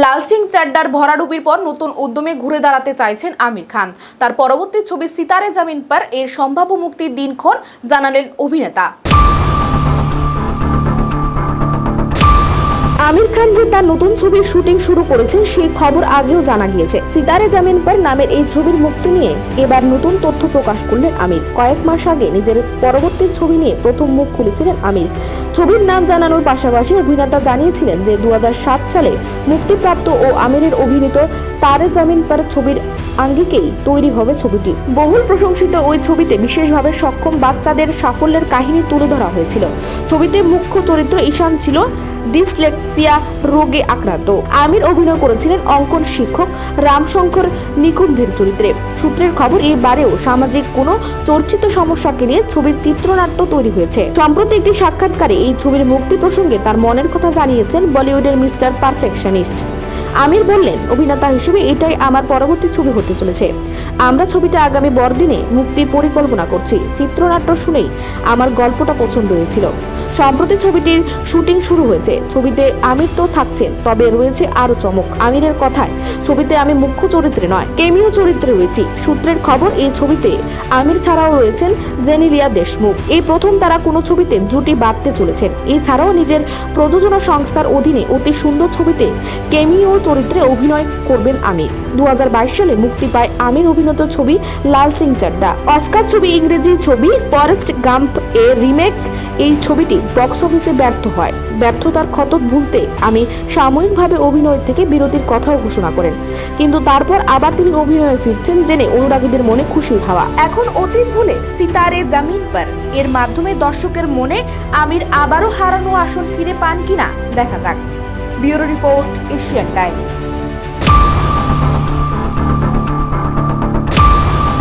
লাল সিং চাড্ডার ভরাডুবির পর নতুন উদ্যমে ঘুরে দাঁড়াতে চাইছেন আমির খান। তার পরবর্তী ছবি সিতারে জামিন পর, এর সম্ভাব্য মুক্তির দিনক্ষণ জানালেন অভিনেতা। খান যে তার নতুন ছবির শুটিং শুরু করেছেন সেই খবর আগেও জানা গিয়েছে। সিতারে জামিন পর নামের এই ছবির মুক্তি নিয়ে এবার নতুন তথ্য প্রকাশ করলেন আমির। কয়েক মাস আগে নিজের পরবর্তী ছবি নিয়ে প্রথম মুখ খুলেছিলেন আমির। ছবির নাম জানানোর পাশাপাশি অভিনেতা জানিয়েছিলেন যে দু হাজার সাত সালে মুক্তিপ্রাপ্ত ও আমিরের অভিনীত তারে জামিন পর ছবির আঙ্গিকেই তৈরি হবে ছবিটি। বহুল প্রশংসিত ওই ছবিতে বিশেষভাবে সক্ষম বাচ্চাদের সাফল্যের কাহিনী তুলে ধরা হয়েছিল। ছবিতে মুখ্য চরিত্র ঈশান ছিল, ডিসলেক্সিয়া রোগে আক্রান্ত। আমির অভিনয় করেছিলেন অঙ্কন শিক্ষক রামশঙ্কর নিকুঞ্জের চরিত্রে। সূত্রের খবর এবারেও সামাজিক কোনো চর্চিত সমস্যাকে নিয়ে ছবির চিত্রনাট্য তৈরি হয়েছে। সম্প্রতি একটি সাক্ষাৎকারে এই ছবির মুক্তি প্রসঙ্গে তার মনের কথা জানিয়েছেন বলিউডের মিস্টার পারফেকশনিস্ট। আমির বললেন, অভিনেতা হিসেবে এটাই আমার পরবর্তী ছবি হতে চলেছে। আমরা ছবিটা আগামী বড়দিনে মুক্তির পরিকল্পনা করছি। চিত্রনাট্য শুনেই আমার গল্পটা পছন্দ হয়েছিল। সম্প্রতি ছবিটির শুটিং শুরু হয়েছে। ছবিতে আমির তো থাকছেন, তবে রয়েছে আরও চমক। আমিরের কথায়, ছবিতে আমি মুখ্য চরিত্রে নয়, কেমিও চরিত্রে রয়েছি। সূত্রের খবর, এই ছবিতে আমির ছাড়াও রয়েছেন জেনিলিয়া দেশমুখ। এই প্রথম তারা কোনো ছবিতে জুটি বাঁধতে চলেছেন। এছাড়াও নিজের প্রযোজনা সংস্থার অধীনে অতি সুন্দর ছবিতে কেমিও চরিত্রে অভিনয় করবেন আমির। দু হাজার বাইশ সালে মুক্তি পায় আমির অভিনীত ছবি লাল সিং চাড্ডা। অস্কার ছবি ইংরেজি ছবি ফরেস্ট গাম্প এর রিমেক এই ছবিটি বক্স অফিসে ব্যর্থ হয়। ব্যর্থতার ক্ষত ভুলতে আমি সাময়িকভাবে অভিনয় থেকে বিরতির কথাও ঘোষণা করেন। কিন্তু তারপর আবার তিনি অভিনয়ে ফিরছেন জেনে অনুরাগীদের মনে খুশির হাওয়া। এখন অতীত ভুলে সিতারে জামিন পর। এর মাধ্যমে দর্শকের মনে আমির আবারও হারানো আসন ফিরে পান কিনা দেখা যাক। Bureau report Asian Times